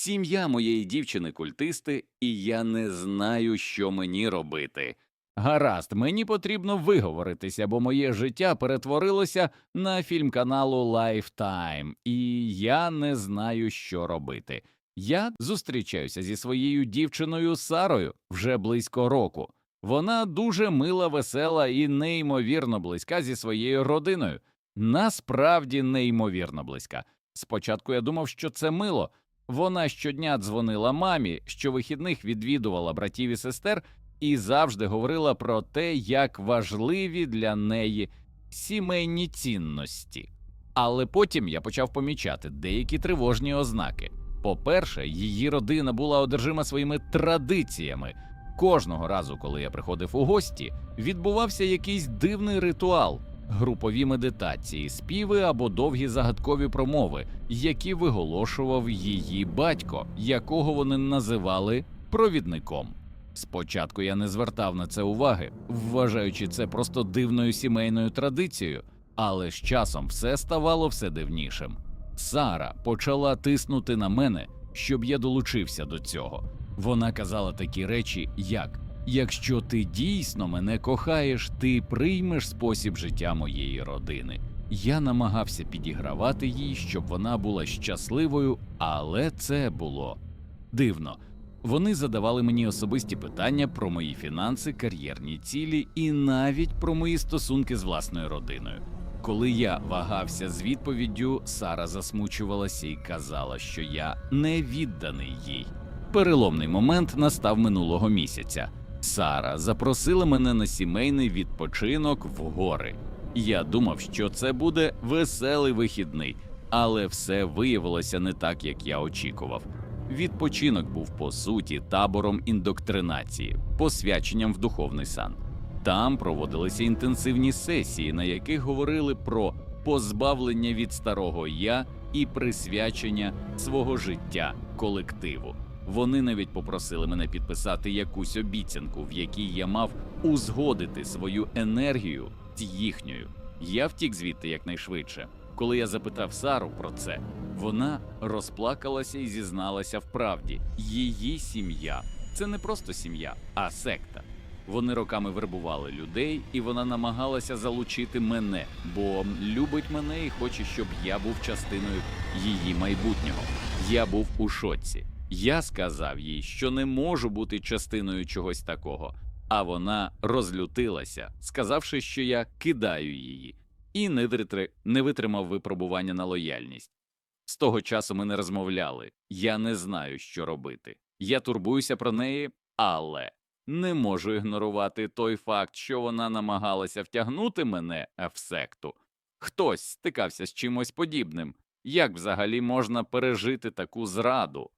Сім'я моєї дівчини культисти, і я не знаю, що мені робити. Гаразд, мені потрібно виговоритися, бо моє життя перетворилося на фільм каналу Lifetime, і я не знаю, що робити. Я зустрічаюся зі своєю дівчиною Сарою вже близько року. Вона дуже мила, весела і неймовірно близька зі своєю родиною. Насправді неймовірно близька. Спочатку я думав, що це мило. Вона щодня дзвонила мамі, щовихідних відвідувала братів і сестер і завжди говорила про те, як важливі для неї сімейні цінності. Але потім я почав помічати деякі тривожні ознаки. По-перше, її родина була одержима своїми традиціями. Кожного разу, коли я приходив у гості, відбувався якийсь дивний ритуал, групові медитації, співи або довгі загадкові промови, які виголошував її батько, якого вони називали провідником. Спочатку я не звертав на це уваги, вважаючи це просто дивною сімейною традицією, але з часом все ставало все дивнішим. Сара почала тиснути на мене, щоб я долучився до цього. Вона казала такі речі, як якщо ти дійсно мене кохаєш, ти приймеш спосіб життя моєї родини. Я намагався підігравати їй, щоб вона була щасливою, але це було дивно. Вони задавали мені особисті питання про мої фінанси, кар'єрні цілі і навіть про мої стосунки з власною родиною. Коли я вагався з відповіддю, Сара засмучувалася і казала, що я не відданий їй. Переломний момент настав минулого місяця. Сара запросила мене на сімейний відпочинок в гори. Я думав, що це буде веселий вихідний, але все виявилося не так, як я очікував. Відпочинок був по суті табором індоктринації, посвяченням в духовний сан. Там проводилися інтенсивні сесії, на яких говорили про позбавлення від старого я і присвячення свого життя колективу. Вони навіть попросили мене підписати якусь обіцянку, в якій я мав узгодити свою енергію з їхньою. Я втік звідти якнайшвидше. Коли я запитав Сару про це, вона розплакалася і зізналася в правді. Її сім'я це не просто сім'я, а секта. Вони роками вербували людей, і вона намагалася залучити мене, бо любить мене і хоче, щоб я був частиною її майбутнього. Я був у шоці. Я сказав їй, що не можу бути частиною чогось такого, а вона розлютилася, сказавши, що я кидаю її, і не, витримав випробування на лояльність. З того часу ми не розмовляли. Я не знаю, що робити. Я турбуюся про неї, але не можу ігнорувати той факт, що вона намагалася втягнути мене в секту. Хтось стикався з чимось подібним. Як взагалі можна пережити таку зраду?